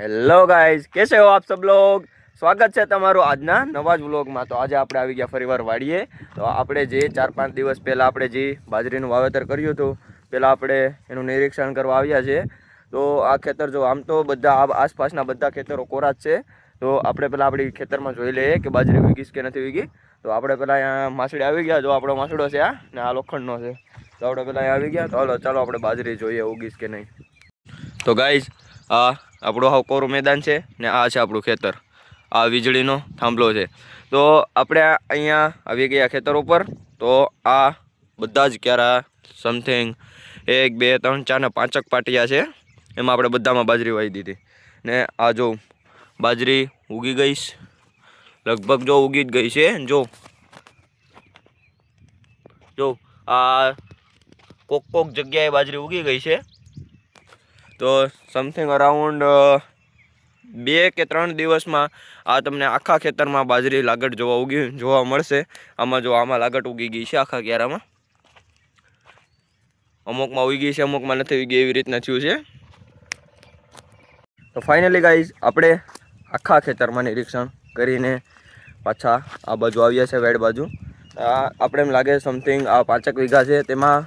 Hello guys કેસે હો આપ સબ લોગ? સ્વાગત છે તમારું આજના નવા જ વ્લોગમાં. તો આજે આપણે આવી ગયા ફરીવાર વાડીએ. તો આપણે જે ચાર પાંચ દિવસ પહેલાં આપણે જે બાજરીનું વાવેતર કર્યું હતું, પહેલાં આપણે એનું નિરીક્ષણ કરવા આવ્યા છે. તો આ ખેતર જો આમ તો બધા આસપાસના બધા ખેતરો કોરા જ છે. તો આપણે પહેલાં આપણી ખેતરમાં જોઈ લઈએ કે બાજરી વીગીશ કે નથી વીગી તો આપણે પહેલાં અહીંયા માસડી આવી ગયા. જો આપણો માસડો છે આ, ને આ લોખંડનો છે. તો આપણે પહેલાં આવી ગયા. તો હાલો, ચાલો આપણે બાજરી જોઈએ ઉગીશ કે નહીં. તો ગાઈઝ આ આપણું હાવ કોરું મેદાન છે ને આ છે આપણું ખેતર. આ વીજળીનો થાંભલો છે. તો આપણે અહીંયા આવી ગયા ખેતર ઉપર. તો આ બધા જ ક્યારા સમથિંગ એક, બે, ત્રણ, ચાર ને પાંચક પાટિયા છે. એમાં આપણે બધામાં બાજરી વાવી દીધી. ને આ જો બાજરી ઉગી ગઈશ. લગભગ જો ઉગી જ ગઈ છે. જો. જો, આ કોક કોક જગ્યાએ બાજરી ઉગી ગઈ છે. તો સમથિંગ અરાઉન્ડ બે કે ત્રણ દિવસમાં આ તમને આખા ખેતરમાં બાજરી લાગટ જોવા ઉગી, જોવા મળશે. આમાં જો આમાં લાગટ ઉગી ગઈ છે આખા ક્યારામાં. અમુકમાં ઉગી છે, અમુકમાં નથી ઉગી એવી રીતના થયું છે. તો ફાઇનલી ગાઈઝ આપણે આખા ખેતરમાં નિરીક્ષણ કરીને પાછા આ બાજુ આવ્યા છે વેડ બાજુ. આપણે એમ લાગે સમથિંગ આ પાંચક વીઘા છે, તેમાં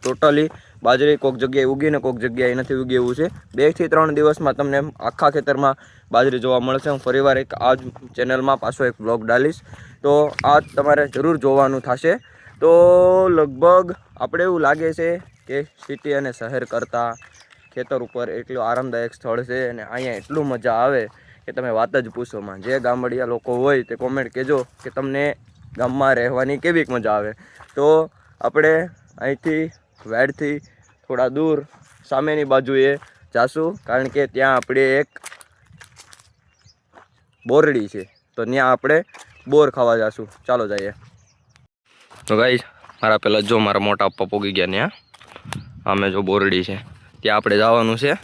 ટોટલી બાજરી કોઈક જગ્યાએ ઉગીને કોઈક જગ્યાએ નથી ઉગી એવું છે. બેથી ત્રણ દિવસમાં તમને આખા ખેતરમાં બાજરી જોવા મળશે. હું ફરીવાર એક આ જ ચેનલમાં પાછો એક બ્લોગ ડાલીશ. તો આ તમારે જરૂર જોવાનું થશે. તો લગભગ આપણે એવું લાગે છે કે સિટી અને શહેર કરતાં ખેતર ઉપર એટલું આરામદાયક સ્થળ છે અને અહીંયા એટલું મજા આવે કે તમે વાત જ પૂછોમાં જે ગામડિયા લોકો હોય તે કોમેન્ટ કહેજો કે તમને ગામમાં રહેવાની કેવીક મજા આવે. તો આપણે અહીંથી વેડથી થોડા દૂર સામેની બાજુએ જાશું, કારણ કે ત્યાં આપણે એક બોરડી છે. તો ત્યાં આપણે બોર ખાવા જાશું. ચાલો જઈએ. તો ગાઈ મારા પહેલાં જો મારા મોટા પપ્પા પોગી ગયા ત્યાં. અમે જો બોરડી છે. ત્યાં આપણે જવાનું છે.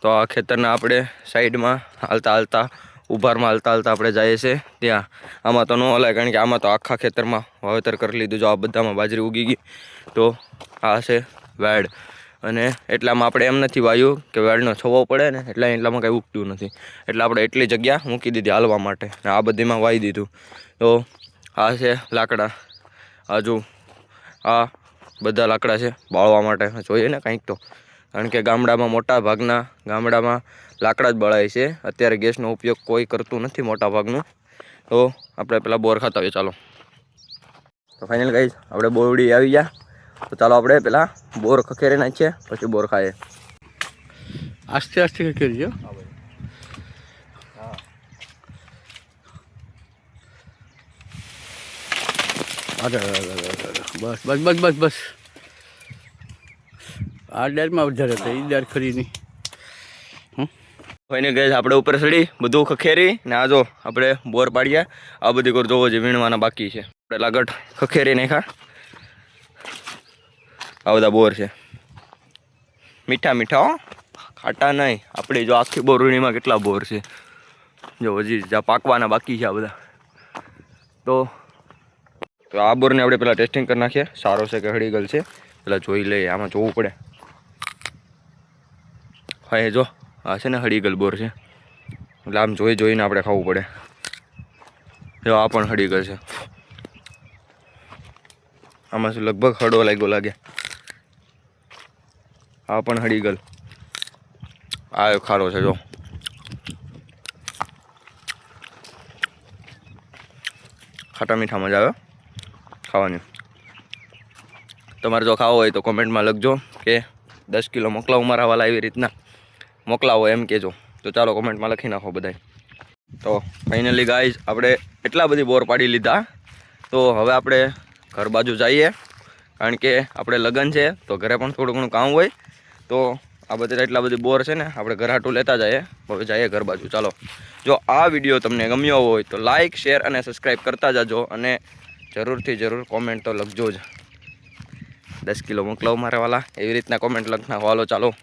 તો આ ખેતરના આપણે સાઈડમાં હાલતા હાલતા ઉભારમાં હાલતા હાલતા આપણે જઈએ છીએ ત્યાં. આમાં તો ન હલાય કારણ કે આમાં તો આખા ખેતરમાં વાવેતર કરી લીધું જો આ બધામાં બાજરી ઉગી ગઈ. તો આ છે વેડ. અને એટલામાં આપણે એમ નથી વાયું કે વેડનો છવો પડે ને એટલા એટલામાં કંઈ ઉગતું નથી. એટલે આપણે એટલી જગ્યા મૂકી દીધી હાલવા માટે. ને આ બધીમાં વાવી દીધું. તો આ છે લાકડા. આ જો આ બધા લાકડા છે બાળવા માટે. જોઈએ ને કંઈક તો. કારણ કે ગામડામાં મોટા ભાગના ગામડામાં લાકડા જ બળાય છે. અત્યારે ગેસનો ઉપયોગ કોઈ કરતું નથી મોટા ભાગનું તો આપણે પહેલાં બોર ખાતા હોઈએ ચાલો. તો ફાઇનલ કહીશ આપણે બોરડી આવી ગયા. તો ચાલો આપણે પહેલાં બોર ખખેરી નાખીએ પછી બોર ખાઈએ. આસ્તે આસ્તે ખખેરીએ બસ બસ બસ બસ બસ. આ ડેરમાં વધારે હતા એ ડેર ખરીની. ફાઇનલ ગાઈઝ આપણે ઉપર ચડી બધું ખખેરી, ને આ જો આપણે બોર પાડ્યા. આ બધી કોર જોવો જે વીણવાના બાકી છે. આપણે લાગટ ખખેરી નાખા આ બધા બોર છે. મીઠા મીઠા હો. ખાટા નહીં. આપણે જો આખી બોરણીમાં કેટલા બોર છે. જો હજી જ્યાં પાકવાના બાકી છે આ બધા. તો તો આ બોરને આપણે પેલા ટેસ્ટિંગ કરી નાખીએ. સારો છે કે હળી ગલ છે. પેલા જોઈ લઈએ, આમાં જોવું પડે. હા, એ જો, આ છે ને હળીગલ બોર છે. એટલે આમ જોઈ જોઈને આપણે ખાવું પડે. જો, આ પણ હળીગલ છે. આમાં શું લગભગ હળો લાગ્યો લાગે. આ પણ હળીગલ આ ખારો છે, જો. ખાટા મીઠા મજા આવે ખાવાની. તમારે જો ખાવો હોય તો કોમેન્ટમાં લખજો કે દસ કિલો મોકલાવું મારા વાલા એવી રીતના. મોકલાવો એમ કહેજો. તો ચાલો કોમેન્ટમાં લખી નાખો બધાય. તો ફાઇનલી ગાઈઝ આપણે એટલા બધી બોર પાડી લીધા. તો હવે આપણે ઘર બાજુ જઈએ. કારણ કે આપણે લગ્ન છે, તો ઘરે પણ થોડું ઘણું કામ હોય. તો આ બધા એટલા બધી બોર છે ને, આપણે ઘરાટું લેતા જઈએ. હવે જઈએ ઘર બાજુ. ચાલો. જો આ વીડિયો તમને ગમ્યો હોય, તો લાઇક શેર અને સબસ્ક્રાઈબ કરતા જાજો અને જરૂરથી જરૂર કોમેન્ટ તો લખજો જ. દસ કિલો મોકલાવો મારા વાલા. એવી રીતના કોમેન્ટ લખના. હાલો, ચાલો.